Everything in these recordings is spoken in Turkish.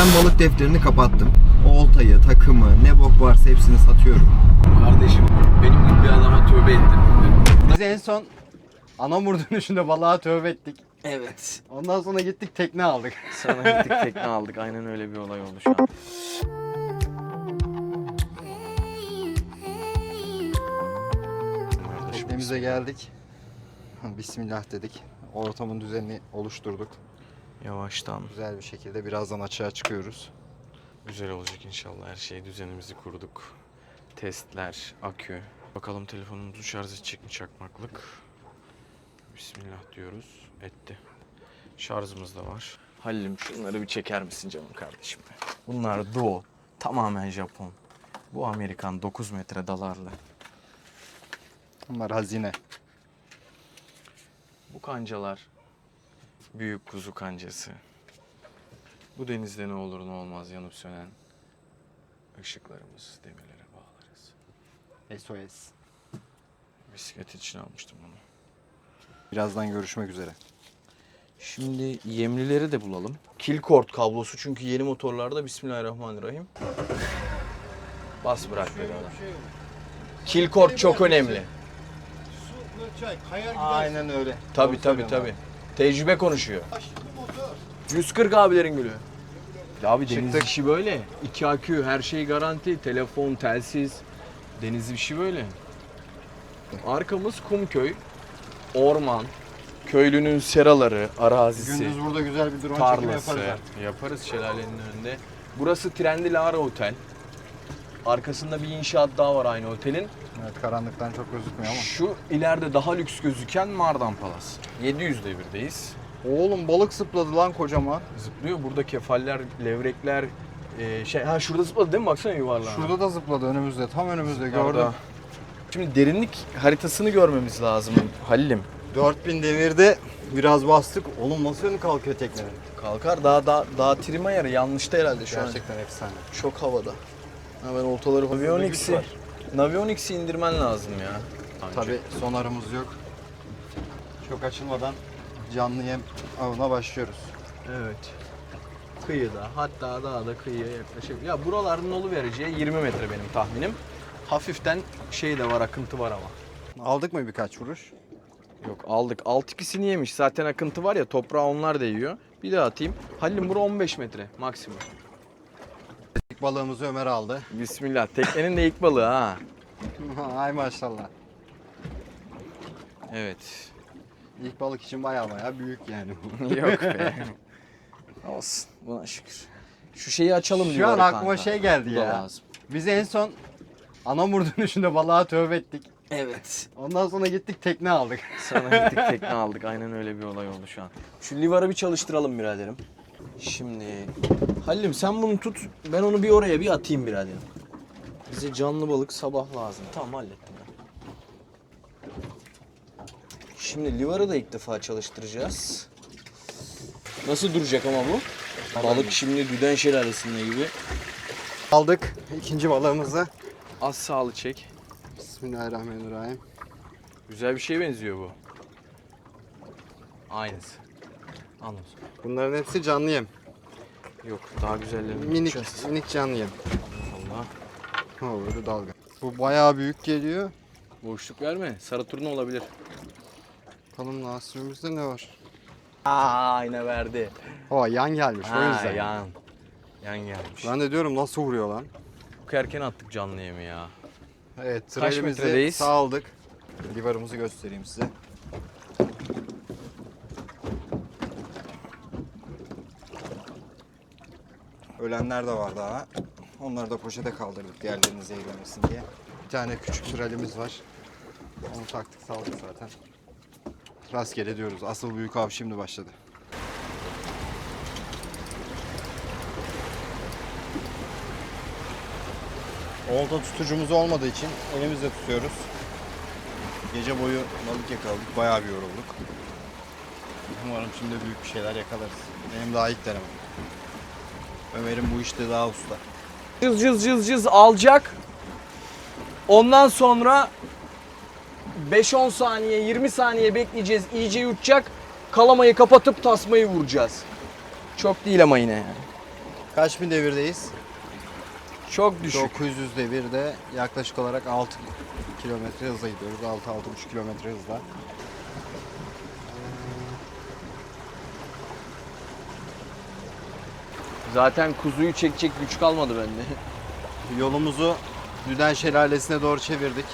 Ben balık defterini kapattım. Oltayı, takımı, ne bok varsa hepsini satıyorum. Kardeşim benim gibi bir adama tövbe ettim. Biz en son Anamur dönüşünde balığa tövbe ettik. Evet. Ondan sonra gittik tekne aldık. Sonra gittik tekne aldık. Aynen öyle bir olay oldu şu an. Teknemize geldik. Bismillah dedik. Ortamın düzenini oluşturduk. Yavaştan. Güzel bir şekilde birazdan açığa çıkıyoruz. Güzel olacak inşallah. Her şey düzenimizi kurduk. Testler, akü. Bakalım telefonumuzu şarj edecek mi çakmaklık. Bismillah diyoruz. Etti. Şarjımız da var. Halil'im şunları bir çeker misin canım kardeşim? Bunlar Duo. Tamamen Japon. Bu Amerikan 9 metre dalarlı. Bunlar hazine. Bu kancalar büyük kuzu kancası. Bu denizde ne olur ne olmaz yanıp sönen ışıklarımız demirlere bağlarız. SOS. Bisiklet için almıştım bunu. Birazdan görüşmek üzere. Şimdi yemlileri de bulalım. Kill cord kablosu çünkü yeni motorlarda Bismillahirrahmanirrahim. Bas bırak dedi adam. Kill cord çok önemli. Aynen öyle. Tabi tabi tabi. Tecrübe konuşuyor. 140 abilerin gülü. Abi deniz Çıktık. işi böyle. 2 akü, her şey garanti. Telefon, telsiz. Deniz işi böyle. Arkamız Kumköy. Orman. Köylünün seraları, arazisi, Gündüz burada güzel bir drone çekimi tarlası. yaparız. artık. Yaparız şelalenin önünde. Burası Trendy Lara Otel. Arkasında bir inşaat daha var aynı otelin. Evet karanlıktan çok gözükmüyor ama. Şu ileride daha lüks gözüken Mardan Palas. 700 devirdeyiz. Oğlum balık sıpladı lan kocaman. Zıplıyor. Burada kefaller, levrekler, e, şey ha şurada zıpladı değil mi? Baksana yuvarlağa. Şurada da zıpladı önümüzde. Tam önümüzde gördüm. Şimdi derinlik haritasını görmemiz lazım Halil'im. 4000 devirde biraz bastık. Oğlum nasıl önü kalkıyor teknenin? Kalkar daha daha daha trim ayarı yanlışta herhalde şu an. Gerçekten efsane. Çok havada. Ha ben oltaları Navionics'i var. Navionics'i indirmen lazım ya. Tabi sonarımız yok. Çok açılmadan canlı yem avına başlıyoruz. Evet. Kıyıda hatta daha da kıyıya yaklaşık. Ya buraların nolu vereceği 20 metre benim tahminim. Hafiften şey de var akıntı var ama. Aldık mı birkaç vuruş? Yok aldık. Alt ikisini yemiş. Zaten akıntı var ya toprağı onlar da yiyor. Bir daha atayım. Halil'im bura 15 metre maksimum. İlk balığımızı Ömer aldı. Bismillah. Teknenin de ilk balığı ha. Ay maşallah. Evet. İlk balık için baya baya büyük yani. Yok be. Olsun. Buna şükür. Şu şeyi açalım Şu an aklıma kanka. şey geldi Bu da ya. lazım. Biz en son Anamur dönüşünde balığa tövbe ettik. Evet. Ondan sonra gittik tekne aldık. Sonra gittik tekne aldık. Aynen öyle bir olay oldu şu an. Şu livarı bir çalıştıralım biraderim. Şimdi Halil'im sen bunu tut. Ben onu bir oraya bir atayım biraderim. Bize canlı balık sabah lazım. Tamam hallettim ben. Şimdi livarı da ilk defa çalıştıracağız. Nasıl duracak ama bu? Balık şimdi düden şelalesinde gibi. Aldık ikinci balığımızı. Az sağlı çek. Bismillahirrahmanirrahim. Güzel bir şeye benziyor bu. Aynısı. Anladım. Bunların hepsi canlı yem. Yok daha güzellerini Minik, tutacağız. minik canlı yem. Allah. Ha böyle dalga. Bu bayağı büyük geliyor. Boşluk verme. Sarı turna olabilir. Bakalım nasibimizde ne var? Aa yine verdi. O yan gelmiş o yüzden. yan. Yan gelmiş. Ben de diyorum nasıl vuruyor lan? Çok erken attık canlı yemi ya. Evet Kaç metredeyiz? sağ aldık. Livarımızı göstereyim size. Ölenler de var daha. Onları da poşete kaldırdık diğerlerini zehirlemesin diye. Bir tane küçük trelimiz var. Onu taktık saldık zaten. Rastgele diyoruz. Asıl büyük av şimdi başladı. Olta tutucumuz olmadığı için elimizle tutuyoruz. Gece boyu balık yakaladık. Bayağı bir yorulduk. Umarım şimdi büyük bir şeyler yakalarız. Benim daha ilk denemem. Ömer'in bu işte daha usta. Cız cız cız cız alacak. Ondan sonra 5-10 saniye 20 saniye bekleyeceğiz. iyice yutacak. Kalamayı kapatıp tasmayı vuracağız. Çok değil ama yine yani. Kaç bin devirdeyiz? Çok düşük. 900 devirde yaklaşık olarak 6 kilometre hızla gidiyoruz. 6-6,5 kilometre hızla. Zaten kuzuyu çekecek güç kalmadı bende. Yolumuzu Düden Şelalesi'ne doğru çevirdik.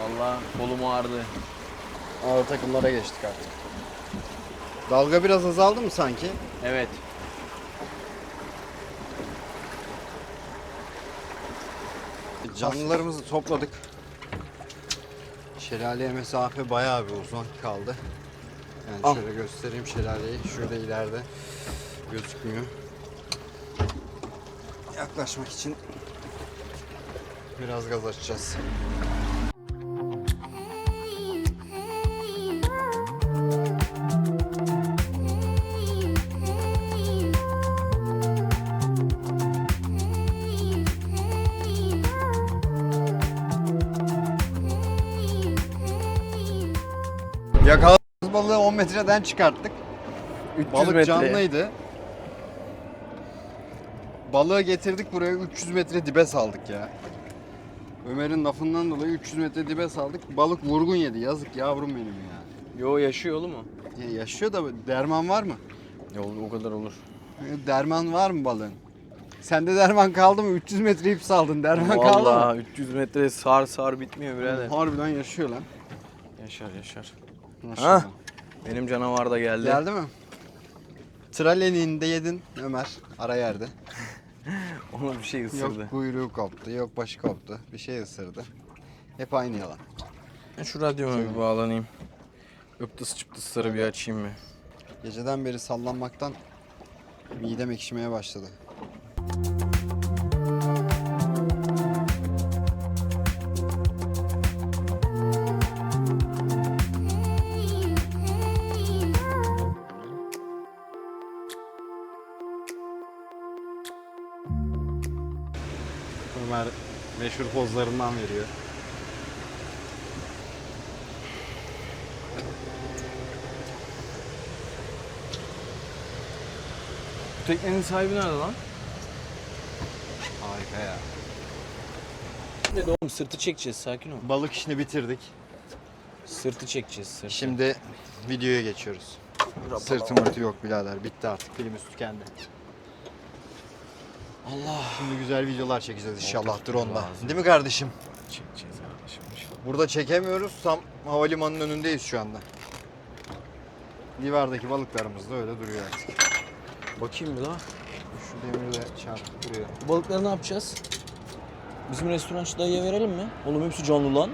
Vallahi kolum ağrıdı. Ağır takımlara geçtik artık. Dalga biraz azaldı mı sanki? Evet. Canlılarımızı topladık. Şelaleye mesafe bayağı bir uzun kaldı. Yani Ah. şöyle göstereyim şelaleyi. Şurada ileride gözükmüyor. Yaklaşmak için biraz gaz açacağız. Yakaladığımız balığı 10 metreden çıkarttık. 300 Balık metre. canlıydı. Balığı getirdik buraya 300 metre dibe saldık ya. Ömer'in lafından dolayı 300 metre dibe saldık. Balık vurgun yedi. Yazık yavrum benim ya. Yo yaşıyor oğlum mu? ya yaşıyor da derman var mı? Ya o kadar olur. Derman var mı balığın? Sende derman kaldı mı? 300 metre ip saldın. Derman kaldı mı? Vallahi 300 metre sar sar bitmiyor birader. Harbiden yaşıyor lan. Yaşar yaşar. Maşallah. Benim canavar da geldi. Geldi mi? Traleniğini de yedin Ömer. Ara yerde. Onu bir şey ısırdı. Yok kuyruğu koptu, yok başı koptu. Bir şey ısırdı. Hep aynı yalan. Ben şu radyoma bir bağlanayım. Öptıs çıptısları bir açayım mı? Geceden beri sallanmaktan midem ekşimeye başladı. Ömer meşhur pozlarından veriyor. Bu teknenin sahibi nerede lan? Harika ya. Ne oğlum sırtı çekeceğiz sakin ol. Balık işini bitirdik. Sırtı çekeceğiz sırtı. Şimdi videoya geçiyoruz. Sırtı mırtı yok birader. Bitti artık. Pilimiz tükendi. Allah. Şimdi güzel videolar çekeceğiz inşallah drone'la. Değil mi kardeşim? Çekeceğiz kardeşim inşallah. Burada çekemiyoruz. Tam havalimanının önündeyiz şu anda. Livardaki balıklarımız da öyle duruyor artık. Bakayım bir daha. Şu demiri de çarpıp duruyor. Bu balıkları ne yapacağız? Bizim restorançı dayıya verelim mi? Oğlum hepsi canlı lan.